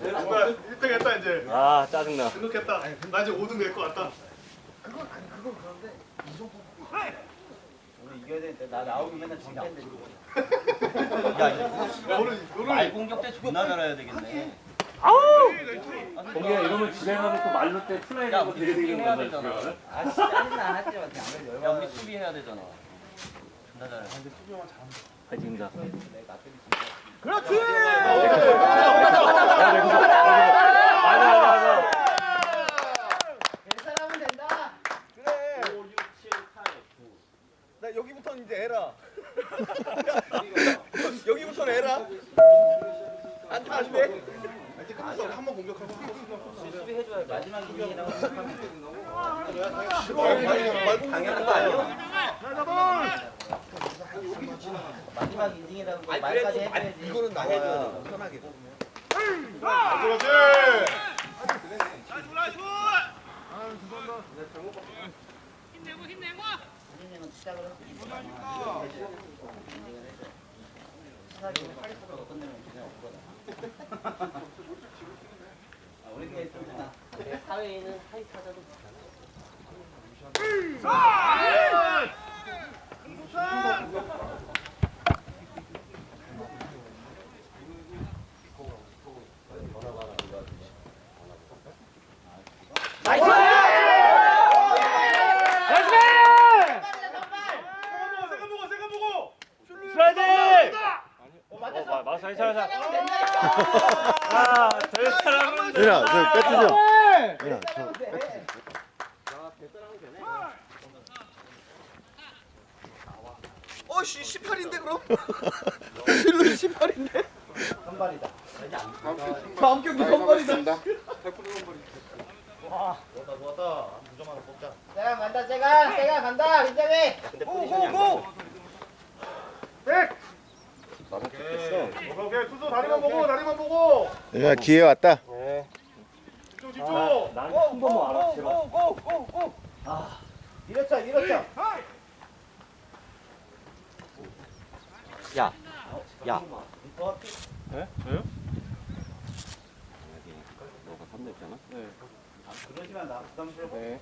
정말 1등 했다 이제. 아 짜증나. 등록했다. 나 이제 5등 될 것 같다. 우리 이겨야 되는데 나 나오면 맨날 정리한데 야 오늘 오늘 말 공격 때 존나 잘해야 되겠네. 동기야 이러면 가면 또 말로 때 플라이 야 하고 우리 되게 수비 해야 되잖아. 집에 아 짜증나 하지 마. 그냥 야 우리 수비 해야 되잖아. 존나 잘해. 파이팅입니다. 그렇지. 맞아 맞아 맞아. 사람은 된다 그래. 나 여기부터 이제 에라. 여기부터 에라. 안타 아시네. 이제 끝났어. 한번 공격하고. 수비 해줘야 마지막 이닝이라고 생각하면 말고 당연한 거 아니야? 마지막 인증이라고 말까지 해줘야지 이거는. 돼 편하게. 그렇지. 본인은 시작을 해서 인증을 해줘 시작이 80%가 끝내면 그냥 없거든 아, 우리 좀 있나? 사회에는 하이 타자도 세컨 보고 세컨 보고. 슬라이딩. 어 맞았어. 맞았어 괜찮아 괜찮아. 아될 사람은 윤아, 저 배트 좀. 윤아, 저 어씨 18인데 그럼? 실로 18인데? 선발이다 다음 경기 선발이다. 뭐다 뭐다 무점 하나 뽑자 제가 간다 제가 제가 간다 김정희 근데 포지션이 안 고고. 돼. 백. 오케이 오케이 투수 다리만 보고 다리만 보고. 윤아, 기회 왔다. 집중 집중. 난한 번만 알아 제발. 고고고고. 밀었죠 밀었죠 야, 야. 네? 저요? 너가 선냈잖아. 그러지만 나 부담스럽고 네.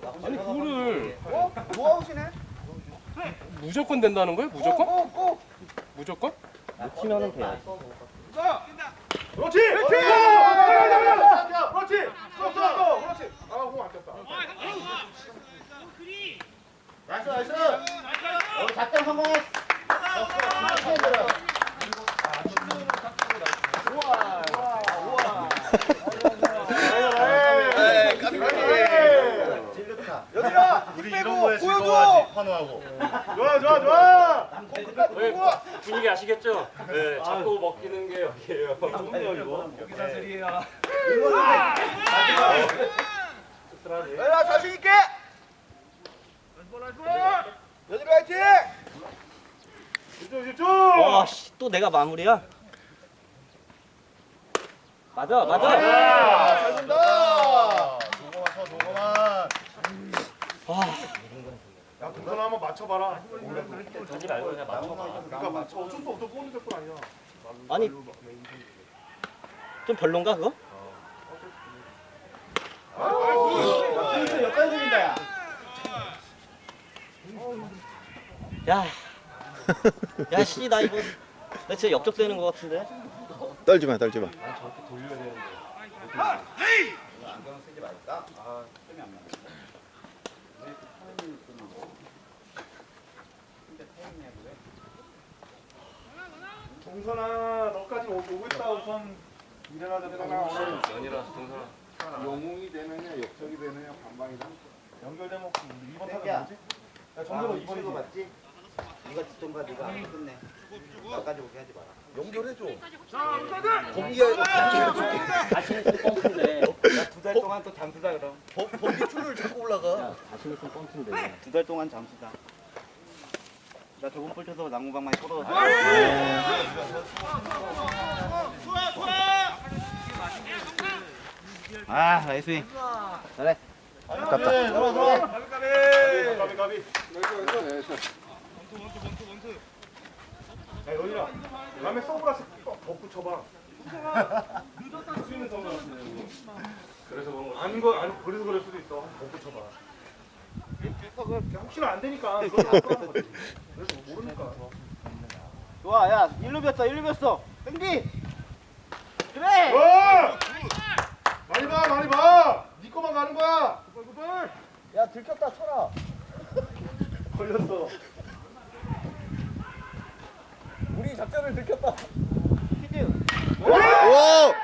나 혼자 아니, 그거를- 거지. 노아웃이네. 무조건 된다는 거예요? 무조건? 고고. 무조건? 치면은 돼야지. 그렇지. 그렇지. 그렇지. 쏘. 그렇지. 아, 공안 쳤다. 나이스 나이스 우리 작전 성공했어 어, 진짜 힘들어. 에이, 까비, 까비. 질르타 여기야. 우리 이런 거에 즐거워하지. 환호하고. 좋아, 좋아, 좋아. 왜 분위기 아시겠죠? 네, 자꾸 먹히는 게 여기예요. 좋네요, 이거. 여기 사슬이에요 야, 자신 있게. 여기 화이팅. 집중, 집중. 와, 씨, 또 내가 마무리야? 맞아, 맞아. 아, 잘 준다. 조금만 더, 조금만. 야, 동선 한번 맞춰봐라. 하지 말고 그냥 맞춰봐. 그러니까 맞춰. 어쩔 수 없어. 꼬는 될건 아니야. 아니, 좀 별론가 그거? 진짜 역할 중인다 야 야, 야, 씨, 나 이거 나 진짜 역적되는 것 같은데. 떨지 마, 떨지 마. 안경 쓰지 말까? 아 왜? 동선아, 너까지 오- 오고 있다. 우선 일어나 되잖아. 연이라서 동서랑. 영웅이 되느냐, 역적이 되느냐, 반방이다. 연결되면 우리 2번 타자 야. 뭐지? 야, 정대로 2번이지. 아, 맞지? 네가 뒷동가 네가 안 끝내 나까지 오게 하지 마라 연결해줘. 자신 있으면 뻥친데. 두달 동안 또 잠수다 그럼 범기 줄을 자꾸 올라가. 야, 자신 있으면 뻥친데. 두 달 동안 잠수다 나 저번 볼 쳐서 낙무방 많이 쏟아졌어 아 나이스 잘해 아깝다. 들어와, 들어와. 가비, 가비. 가비, 가비. 야, 여기라. 다음에 선글라스 더 붙여봐. 그래서 그런 거 아닌 거 아니 그래서 그럴 수도 있어. 못 붙여봐. 혹시나 안 되니까 그래서 모르니까. 좋아, 야, 일로 뵀어, 일로 뵀어. 땡기. 그래. 어! 많이 봐, 많이 봐. 네 거만 가는 거야. 야, 들켰다 쳐라. 걸렸어. 우리 작전을 들켰다. 히딩 오!